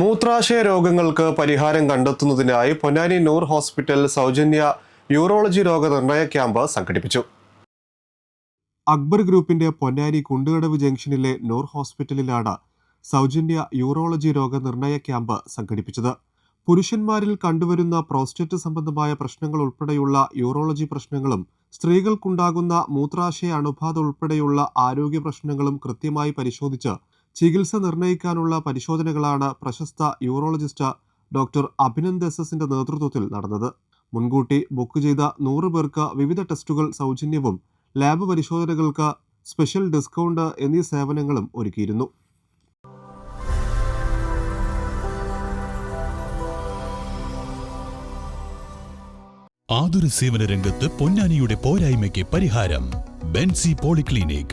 മൂത്രാശയ രോഗങ്ങൾക്ക് പരിഹാരം കണ്ടെത്തുന്നതിനായി പൊന്നാനി നൂർ ഹോസ്പിറ്റൽ സൗജന്യ യൂറോളജി രോഗനിർണയ ക്യാമ്പ് സംഘടിപ്പിച്ചു. അക്ബർ ഗ്രൂപ്പിന്റെ പൊന്നാനി കുണ്ടുകടവ് ജംഗ്ഷനിലെ നൂർ ഹോസ്പിറ്റലിലാണ് സൗജന്യ യൂറോളജി രോഗനിർണയ ക്യാമ്പ് സംഘടിപ്പിച്ചത്. പുരുഷന്മാരിൽ കണ്ടുവരുന്ന പ്രോസ്റ്റേറ്റ് സംബന്ധമായ പ്രശ്നങ്ങൾ ഉൾപ്പെടെയുള്ള യൂറോളജി പ്രശ്നങ്ങളും സ്ത്രീകൾക്കുണ്ടാകുന്ന മൂത്രാശയ അണുബാധ ഉൾപ്പെടെയുള്ള ആരോഗ്യ പ്രശ്നങ്ങളും കൃത്യമായി പരിശോധിച്ച് ചികിത്സ നിർണയിക്കാനുള്ള പരിശോധനകളാണ് പ്രശസ്ത യൂറോളജിസ്റ്റ് ഡോക്ടർ അഭിനന്ദ് എസ് എസിന്റെ നേതൃത്വത്തിൽ നടന്നത്. മുൻകൂട്ടി ബുക്ക് ചെയ്ത നൂറ് പേർക്ക് വിവിധ ടെസ്റ്റുകൾ സൗജന്യവും ലാബ് പരിശോധനകൾക്ക് സ്പെഷ്യൽ ഡിസ്കൗണ്ട് എന്നീ സേവനങ്ങളും ഒരുക്കിയിരുന്നു. ആതുര സേവന രംഗത്ത് പൊന്നാനിയുടെ പോരായ്മയ്ക്ക് പരിഹാരം Benzy polyclinic.